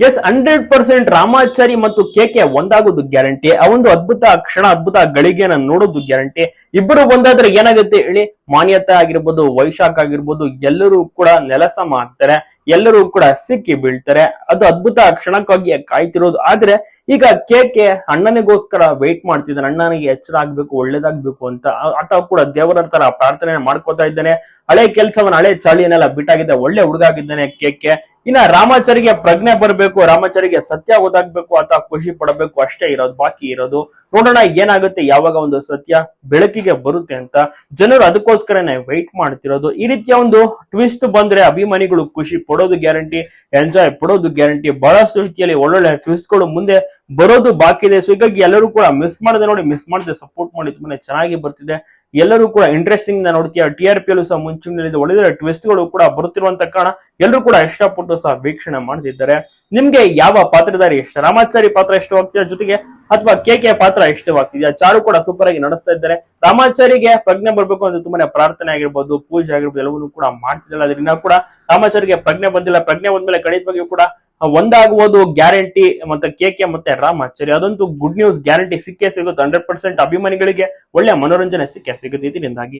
S hundred percent Ramachari ಮತ್ತು K K ಒಂದಾಗೋದು guarantee ಆ ಒಂದು ಅದ್ಭುತ ಕ್ಷಣ ಅದ್ಭುತ ಗಳಿಗೆನ ನೋಡೋದು ಗ್ಯಾರಂಟಿ ಇಬ್ಬರು ಒಂದಾದ್ರೆ ಏನಾಗುತ್ತೆ ಹೇಳಿ? ಮಾನ್ಯತೆ ಆಗಿರ್ಬೋದು, ವೈಶಾಖ ಆಗಿರ್ಬೋದು, ಎಲ್ಲರೂ ಕೂಡ ನೆಲಸ ಮಾಡ್ತಾರೆ, ಎಲ್ಲರೂ ಕೂಡ ಸಿಕ್ಕಿ ಬೀಳ್ತಾರೆ. ಅದು ಅದ್ಭುತ ಕ್ಷಣಕ್ಕಾಗಿ ಕಾಯ್ತಿರೋದು. ಆದ್ರೆ ಈಗ ಕೆಕೆ ಅಣ್ಣನಿಗೋಸ್ಕರ ವೆಯ್ಟ್ ಮಾಡ್ತಿದ್ದಾನೆ ಅಣ್ಣನಿಗೆ ಎಚ್ಚರ ಆಗ್ಬೇಕು, ಒಳ್ಳೇದಾಗ್ಬೇಕು ಅಂತ. ಆತ ಕೂಡ ದೇವರ ತರ ಪ್ರಾರ್ಥನೆ ಮಾಡ್ಕೋತಾ ಇದ್ದಾನೆ. ಹಳೆ ಕೆಲಸವನ್ನ, ಹಳೆ ಚಾಳಿಯನ್ನೆಲ್ಲ ಬಿಟ್ಟಾಗಿದ್ದ ಒಳ್ಳೆ ಹುಡುಗ ಆಗಿದ್ದಾನೆ ಕೆಕೆ ಇನ್ನ ರಾಮಾಚಾರಿಗೆ ಪ್ರಜ್ಞೆ ಬರಬೇಕು, ರಾಮಾಚಾರಿಗೆ ಸತ್ಯ ಓದಾಗ್ಬೇಕು, ಆತ ಖುಷಿ ಪಡಬೇಕು, ಅಷ್ಟೇ ಇರೋದು, ಬಾಕಿ ಇರೋದು. ನೋಡೋಣ ಏನಾಗುತ್ತೆ, ಯಾವಾಗ ಒಂದು ಸತ್ಯ ಬೆಳಕಿಗೆ ಬರುತ್ತೆ ಅಂತ. ಜನರು ಅದಕ್ಕೋಸ್ಕರನೇ ವೈಟ್ ಮಾಡ್ತಿರೋದು. ಈ ರೀತಿಯ ಒಂದು ಟ್ವಿಸ್ಟ್ ಬಂದ್ರೆ ಅಭಿಮಾನಿಗಳು ಖುಷಿ ಪಡೋದು ಗ್ಯಾರಂಟಿ ಎಂಜಾಯ್ ಪಡೋದು ಗ್ಯಾರಂಟಿ ಬಹಳಷ್ಟು ರೀತಿಯಲ್ಲಿ ಒಳ್ಳೊಳ್ಳೆ ಟ್ವಿಸ್ಟ್ಗಳು ಮುಂದೆ ಬರೋದು ಬಾಕಿ ಇದೆ ಸೊ ಹೀಗಾಗಿ ಎಲ್ಲರೂ ಕೂಡ ಮಿಸ್ ಮಾಡದೆ ನೋಡಿ ಮಿಸ್ ಮಾಡದೆ ಸಪೋರ್ಟ್ ಮಾಡಿ. ತುಂಬಾನೇ ಚೆನ್ನಾಗಿ ಬರ್ತಿದೆ. ಎಲ್ಲರೂ ಕೂಡ ಇಂಟ್ರೆಸ್ಟಿಂಗ್ ನೋಡ್ತೀಯ. ಟಿ ಆರ್ ಪಿ ಅಲ್ಲೂ ಸಹ ಮುಂಚೂಣಿಯಲ್ಲಿ ಒಳ್ಳೆ ಟ್ವಿಸ್ಟ್ಗಳು ಕೂಡ ಬರುತ್ತಿರುವಂತ ಕಾರಣ ಎಲ್ಲರೂ ಕೂಡ ಇಷ್ಟಪಟ್ಟು ಸಹ ವೀಕ್ಷಣೆ ಮಾಡ್ತಿದ್ದಾರೆ. ನಿಮ್ಗೆ ಯಾವ ಪಾತ್ರಧಾರಿ ಇಷ್ಟ? ರಾಮಾಚಾರಿ ಪಾತ್ರ ಇಷ್ಟವಾಗ್ತಿದೆ ಜೊತೆಗೆ? ಅಥವಾ ಕೆ ಕೆ ಪಾತ್ರ ಇಷ್ಟವಾಗ್ತಿದೆಯಾ? ಚಾರು ಕೂಡ ಸೂಪರ್ ಆಗಿ ನಡೆಸ್ತಾ ಇದ್ದಾರೆ. ರಾಮಾಚಾರಿಗೆ ಪ್ರಜ್ಞೆ ಬರ್ಬೇಕು ಅಂತ ತುಂಬಾನೇ ಪ್ರಾರ್ಥನೆ ಆಗಿರ್ಬೋದು, ಪೂಜೆ ಆಗಿರ್ಬೋದು, ಎಲ್ಲವನ್ನೂ ಕೂಡ ಮಾಡ್ತಿದ್ದಾರೆ. ಅದರಿಂದ ಕೂಡ ರಾಮಾಚಾರಿಗೆ ಪ್ರಜ್ಞೆ ಬಂದಿಲ್ಲ. ಪ್ರಜ್ಞೆ ಬಂದ್ಮೇಲೆ ಖಂಡಿತವಾಗಿಯೂ ಕೂಡ ಒಂದಾಗುವುದು ಗ್ಯಾರಂಟಿ ಮತ್ತೆ ಕೆ ಕೆ ಮತ್ತೆ ರಾಮಾಚಾರಿ ಅದಂತೂ ಗುಡ್ ನ್ಯೂಸ್ ಗ್ಯಾರಂಟಿ ಸಿಕ್ಕೇ ಸಿಗುತ್ತೆ. ಹಂಡ್ರೆಡ್ ಪರ್ಸೆಂಟ್ ಅಭಿಮಾನಿಗಳಿಗೆ ಒಳ್ಳೆ ಮನೋರಂಜನೆ ಸಿಕ್ಕೇ ಸಿಗುತ್ತೆ. ಇದರಿಂದಾಗಿ